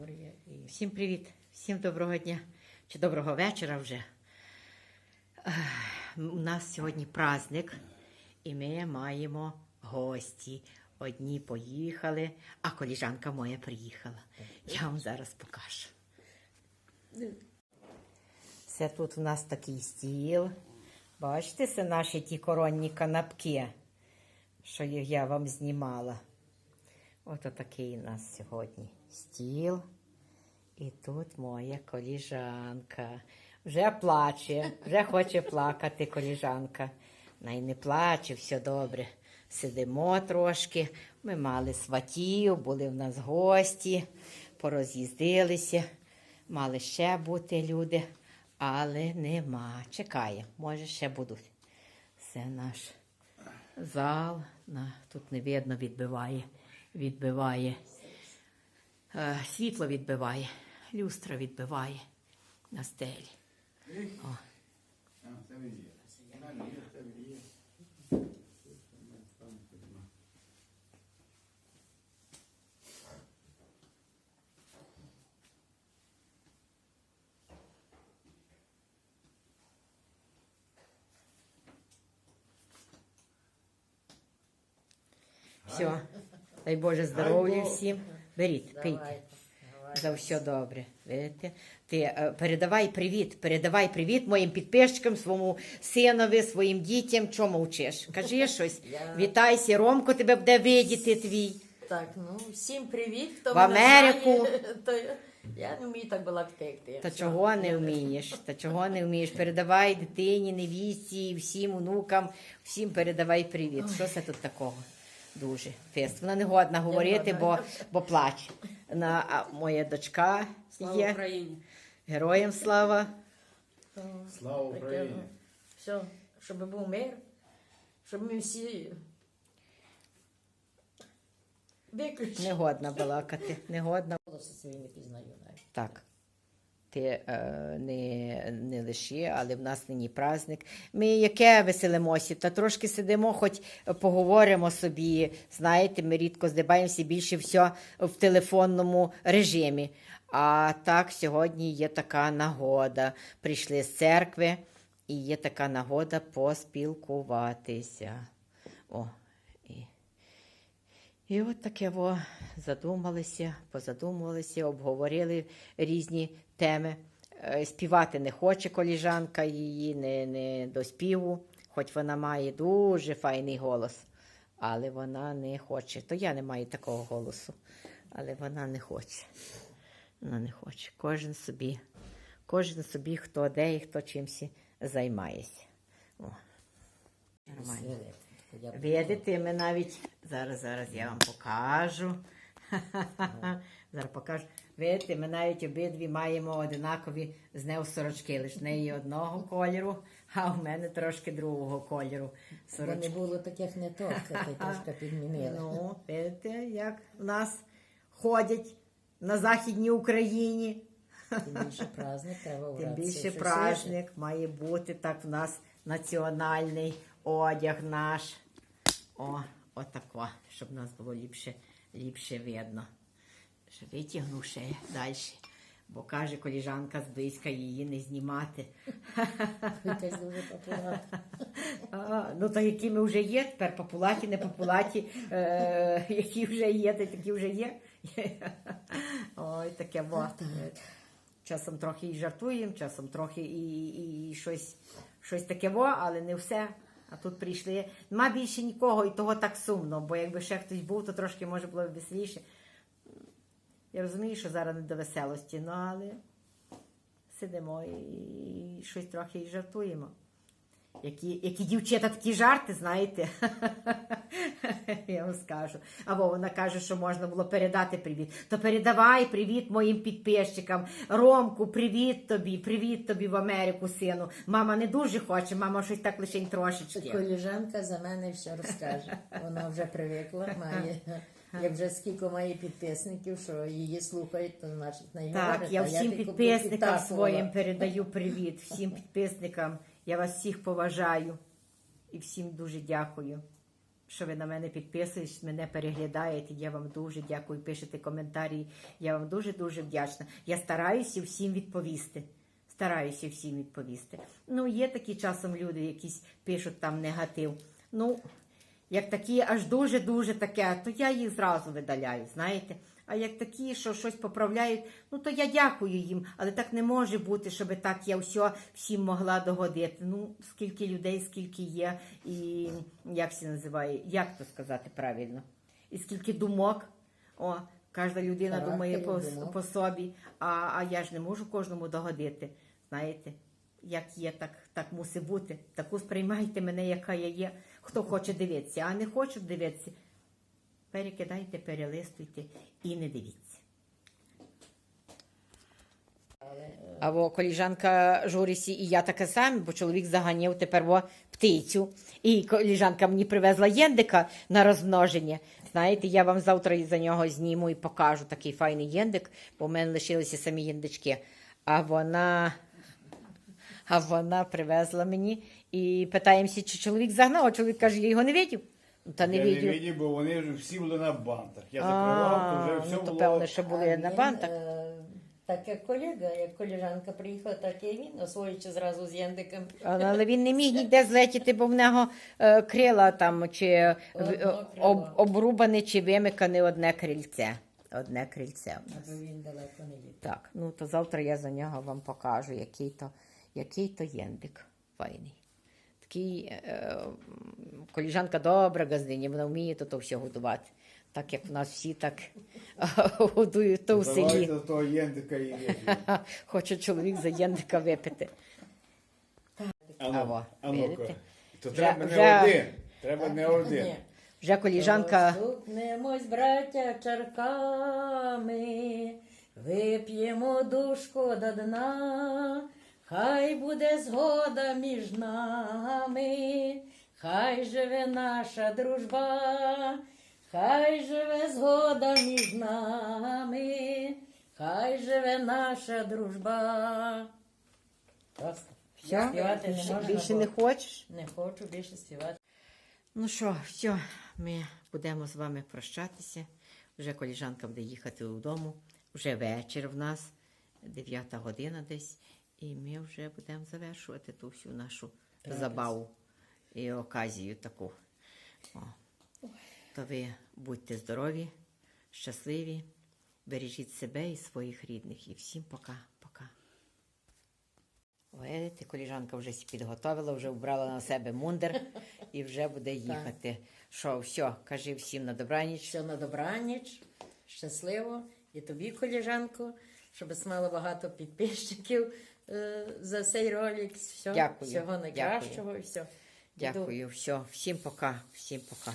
Вікторія. І всім привіт, всім доброго дня чи доброго вечора вже. У нас сьогодні праздник, і ми маємо гості. Одні поїхали, а коліжанка моя приїхала. Я вам зараз покажу. Це тут у нас такий стіл. Бачите, це наші ті коронні канапки, що я вам знімала. Ось такий у нас сьогодні стіл. І тут моя коліжанка. Вже плаче, вже хоче плакати коліжанка. Най не плаче, все добре. Сидимо трошки. Ми мали сватів, були в нас гості, пороз'їздилися. Мали ще бути люди, але нема. Чекає, може ще будуть. Це наш зал. Тут не видно, відбиває, відбиває. Е, світло відбиває, люстра відбиває на стелі. О. Все. Дай Боже здоров'я всім. Беріть, пийте. За все добре. Видите? Ти е, передавай привіт, передавай привіт моїм підписчикам, своєму синові, своїм дітям. Чому мовчиш? Кажи щось. Я- Вітайся, Ромко тебе буде видіти твій. Так, ну всім привіт, хто В Америку. знає, то я- не вмію так балакати, як ти. Та Все. чого не вмієш? Та чого не вмієш? Передавай дитині, невісті, всім онукам, всім передавай привіт. Що це тут такого? Дуже фест. Вона не годна говорити, бо, бо плаче. На, а, моя дочка Слава є. Україні! Героям слава. Слава Україні! ну, Все, щоб був мир, щоб ми всі виключили. Не годна балакати. Не годна. Голоси свої не пізнаю навіть. Так. Ти е, не, не лиши, але в нас нині праздник. Ми яке веселимося, та трошки сидимо, хоч поговоримо собі. Знаєте, ми рідко здибаємося більше все в телефонному режимі. А так, сьогодні є така нагода. Прийшли з церкви, і є така нагода поспілкуватися. О, і і от таке во задумалися, позадумувалися, обговорили різні теми. Е, Співати не хоче коліжанка її, не, не до співу, хоч вона має дуже файний голос, але вона не хоче. То я не маю такого голосу, але вона не хоче. Вона не хоче. Кожен собі, кожен собі, хто де і хто чимсь займається. О. Нормально. Видите, ми навіть зараз, зараз я вам покажу. Зараз покажу. Видите, ми навіть обидві маємо одинакові з нею сорочки. Лише в неї одного кольору, а у мене трошки другого кольору. Бо не було таких не то, ти трошки підмінила. Ну, видите, як в нас ходять на Західній Україні. Тим більше праздник, треба Тим більше праздник має бути так в нас національний одяг наш. О, отако, щоб нас було ліпше, ліпше видно. Ще витягну ще далі. Бо каже коліжанка зблизька її не знімати. Дуже. А, ну то які ми вже є, тепер популаті, не популаті, е, які вже є, то такі вже є. Ой, таке во. Часом трохи і жартуємо, часом трохи і, і, і щось, щось таке во, але не все. А тут прийшли. Нема більше нікого, і того так сумно, бо якби ще хтось був, то трошки може було б веселіше. Я розумію, що зараз не до веселості, ну але сидимо і щось трохи і жартуємо. Які, які дівчата такі жарти, знаєте? Я вам скажу. Або вона каже, що можна було передати привіт. То передавай привіт моїм підписчикам. Ромку, привіт тобі, привіт тобі в Америку, сину. Мама не дуже хоче, мама щось так лише трошечки. Коліжанка за мене все розкаже. Вона вже привикла, має. Як вже скільки має підписників, що її слухають, то значить на Так, я всім підписникам своїм передаю привіт, всім підписникам. Я вас всіх поважаю і всім дуже дякую. що ви на мене підписуєтесь, мене переглядаєте. Я вам дуже дякую, пишете коментарі. Я вам дуже дуже вдячна. Я стараюся всім відповісти. Стараюся всім відповісти. Ну, є такі часом люди, якісь пишуть там негатив. Ну, як такі аж дуже-дуже таке, то я їх зразу видаляю, знаєте. А як такі, що щось поправляють, ну то я дякую їм, але так не може бути, щоб так я все всім могла догодити. Ну, скільки людей, скільки є, і як це називає, як то сказати правильно? І скільки думок. О, кожна людина Характерів, думає по, думок. по собі, а, а я ж не можу кожному догодити. Знаєте, як є, так, так мусить бути. Таку сприймайте мене, яка я є. Хто хоче дивитися, а не хочуть дивитися. Перекидайте, перелистуйте і не дивіться. Або коліжанка журісі, і я таке саме, бо чоловік заганяв тепер во птицю. І коліжанка мені привезла єндика на розмноження. Знаєте, я вам завтра за нього зніму і покажу такий файний єндик, бо в мене лишилися самі єндички. А вона, а вона привезла мені і питаємося, чи чоловік загнав, а чоловік каже, я його не видів. Ну, Та не я не видів. видів, бо вони вже всі були на бантах. Я закривав, то вже все ну, то було. певне, що були А на бантах. е, Так як колега, як коліжанка приїхала, так і він, освоюючи зразу з Єндиком. Але але він не міг ніде злетіти, бо в нього е, крила там чи Одно в- об, обрубане, чи вимикане одне крильце. Одне крильце у нас. Аби він далеко не літ. Так, ну то завтра я за нього вам покажу, який то, який то єндик файний. Такий е, коліжанка добра газдиня, вона вміє то, то все годувати. Так як в нас всі так годують то в селі. Давайте того єндика і. Хоче чоловік за єндика випити. Аво, Ану, ану, видите? то Вже- треба вже- не один. Треба не один. Вже коліжанка. Стукнемось, браття, чарками, вип'ємо душку до дна, хай буде згода між нами, хай живе наша дружба, хай живе згода між нами, хай живе наша дружба. Просто. Все? Співати не можна, більше бо не хочеш? не хочу більше співати. Ну що, все, ми будемо з вами прощатися. Вже коліжанка буде їхати додому. Вже вечір в нас, 9 година десь. І ми вже будемо завершувати ту всю нашу забаву і оказію таку. О. То ви будьте здорові, щасливі, бережіть себе і своїх рідних. І всім пока-пока. Видите, коліжанка вже сі підготовила, вже вбрала на себе мундир і вже буде їхати. Що, все, кажи всім на добраніч. Все на добраніч, щасливо. І тобі, коліжанко, щоб мало багато підписчиків за цей ролик. Все, Дякую, Всього найкращого і все. Дякую, все, всім пока, всім пока.